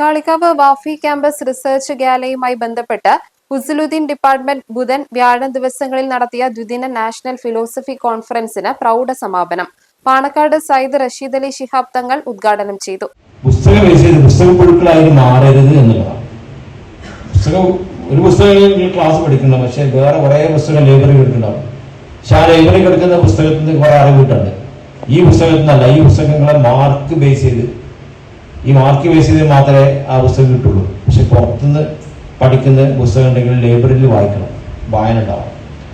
Kalikavu Wafy campus research ഗാലയുമായി ബന്ധപ്പെട്ട് Usuluddin department ബുധൻ വ്യാഴം ദിവസങ്ങളിൽ നടത്തിയ ദ്വിദിന നാഷണൽ ഫിലോസഫി കോൺഫറൻസിന് പ്രൗഢ സമാപനം. പാണക്കാട് സയ്യിദ് റഷീദ് അലി ശിഹാബ് തങ്ങൾ ഉദ്ഘാടനം ചെയ്തു. ഒരു പുസ്തകം ക്ലാസ് പഠിക്കണം പക്ഷെ വേറെ കുറേ പുസ്തകം ലൈബ്രറി എടുക്കുന്നുണ്ടാവും. പക്ഷെ ആ ലൈബ്രറി കിടക്കുന്ന പുസ്തകത്തിന് കുറെ അറിവ് കിട്ടുന്നുണ്ട്. ഈ പുസ്തകത്തിൽ നിന്നല്ല ഈ പുസ്തകങ്ങളെ മാർക്ക് ബേസ് ചെയ്ത് ഈ മാർക്ക് ബേസ് ചെയ്ത് മാത്രമേ ആ പുസ്തകം കിട്ടുള്ളൂ. പക്ഷെ പുറത്തുനിന്ന് പഠിക്കുന്ന പുസ്തകം ഉണ്ടെങ്കിൽ ലൈബ്രറിയിൽ വായിക്കണം. വായന ഉണ്ടാവും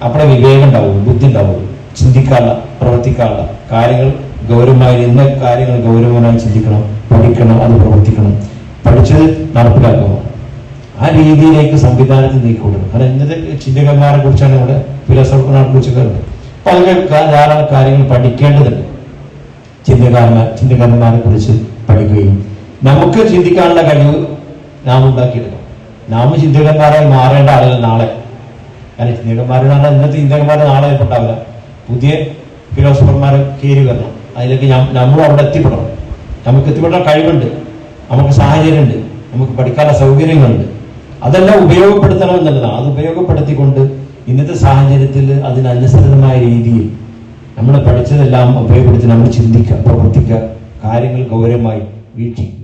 അപ്പോഴേ വിവേകം ഉണ്ടാവുള്ളൂ ബുദ്ധി ഉണ്ടാവുള്ളൂ ചിന്തിക്കാനുള്ള പ്രവർത്തിക്കാനുള്ള കാര്യങ്ങൾ ഗൗരവമായി ഇന്ന കാര്യങ്ങൾ ഗൗരവമായി ചിന്തിക്കണം പഠിക്കണം അത് പ്രവർത്തിക്കണം. പഠിച്ചത് നടപ്പിലാക്കണം. ആ രീതിയിലേക്ക് സംവിധാനത്തിൽ നീക്കൂടും കാരണം ഇന്നത്തെ ചിന്തകന്മാരെ കുറിച്ചാണ് ഇവിടെ ഫിലോസഫർമാരെ കുറിച്ചൊക്കെ അപ്പൊ അതിലൊക്കെ ധാരാളം കാര്യങ്ങൾ പഠിക്കേണ്ടതുണ്ട്. ചിന്തകാരന്മാർ ചിന്തകന്മാരെ കുറിച്ച് പഠിക്കുകയും നമുക്ക് ചിന്തിക്കാനുള്ള കഴിവ് നാം ഉണ്ടാക്കിയെടുക്കണം. നാം ചിന്തകന്മാരായി മാറേണ്ട ആളുകൾ നാളെ. കാരണം ചിന്തകന്മാരെന്ന് ഇന്നത്തെ ചിന്തകന്മാർ നാളെ ഉണ്ടാവില്ല. പുതിയ ഫിലോസഫർമാരെ കയറി വരണം. അതിലേക്ക് നമ്മൾ അവിടെ എത്തിപ്പെടണം. നമുക്ക് എത്തിപ്പെടാൻ കഴിവുണ്ട്. നമുക്ക് സാഹചര്യമുണ്ട്. നമുക്ക് പഠിക്കാനുള്ള സൗകര്യങ്ങളുണ്ട്. അതെല്ലാം ഉപയോഗപ്പെടുത്തണം എന്നുള്ളതാണ്. അത് ഉപയോഗപ്പെടുത്തിക്കൊണ്ട് ഇന്നത്തെ സാഹചര്യത്തിൽ അതിനനുസൃതമായ രീതിയിൽ നമ്മൾ പഠിച്ചതെല്ലാം ഉപയോഗപ്പെടുത്തി നമ്മൾ ചിന്തിക്കുക പ്രവർത്തിക്കുക കാര്യങ്ങൾ ഗൗരവമായി വീക്ഷിക്കുക.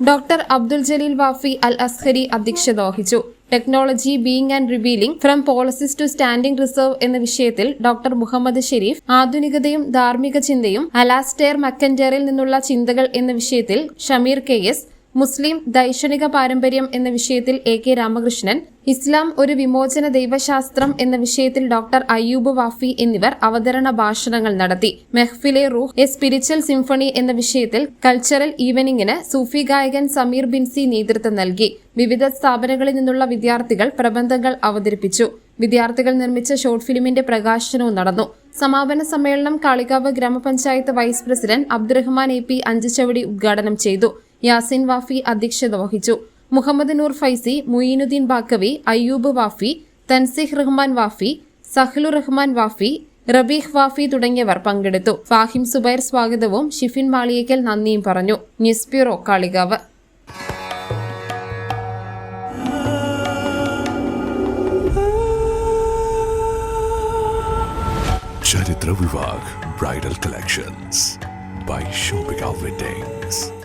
ഡോക്ടർ അബ്ദുൽ ജലീൽ വാഫി അൽ അസ്ഹരി അധ്യക്ഷത വഹിച്ചു. Technology being and revealing from policies to standing reserve എന്ന വിഷയത്തിൽ ഡോക്ടർ മുഹമ്മദ് ഷെരീഫ് ആധുനികതയും ധാർമ്മിക ചിന്തയും അലാസ്റ്റെയർ മക്കൻഡറിൽ നിന്നുള്ള ചിന്തകൾ എന്ന വിഷയത്തിൽ ഷമീർ കെ എസ് മുസ്ലിം ദൈക്ഷണിക പാരമ്പര്യം എന്ന വിഷയത്തിൽ എ കെ രാമകൃഷ്ണൻ ഇസ്ലാം ഒരു വിമോചന ദൈവശാസ്ത്രം എന്ന വിഷയത്തിൽ ഡോക്ടർ അയ്യൂബ് വാഫി എന്നിവർ അവതരണ ഭാഷണങ്ങൾ നടത്തി. മെഹ്ഫിലെ റൂഹ് എ സ്പിരിച്വൽ സിംഫണി എന്ന വിഷയത്തിൽ കൾച്ചറൽ ഈവനിംഗിന് സൂഫി ഗായകൻ സമീർ ബിൻസി നേതൃത്വം നൽകി. വിവിധ സ്ഥാപനങ്ങളിൽ നിന്നുള്ള വിദ്യാർത്ഥികൾ പ്രബന്ധങ്ങൾ അവതരിപ്പിച്ചു. വിദ്യാർത്ഥികൾ നിർമ്മിച്ച ഷോർട്ട് ഫിലിമിന്റെ പ്രകാശനവും നടന്നു. സമാപന സമ്മേളനം കാളികാവ് ഗ്രാമപഞ്ചായത്ത് vice president Abdurahman A P Anchuchavadi ഉദ്ഘാടനം ചെയ്തു. യാസിൻ വാഫി അധ്യക്ഷത വഹിച്ചു. മുഹമ്മദ് നൂർ ഫൈസി മുയിനുദ്ദീൻ ബാക്കവി അയ്യൂബ് വാഫി തൻസിഹ് റഹ്മാൻ വാഫി സഹ്ലു റഹ്മാൻ വാഫി റബീഹ് വാഫി തുടങ്ങിയവർ പങ്കെടുത്തു. ഫാഹിം സുബൈർ സ്വാഗതവും ഷിഫിൻ മാളിയേക്കൽ നന്ദിയും പറഞ്ഞു. News bureau Kalikavu. ചരിത്ര വിഭാഗ് ബ്രൈഡൽ കളക്ഷൻസ് ബൈ ഷോപ്പിംഗ്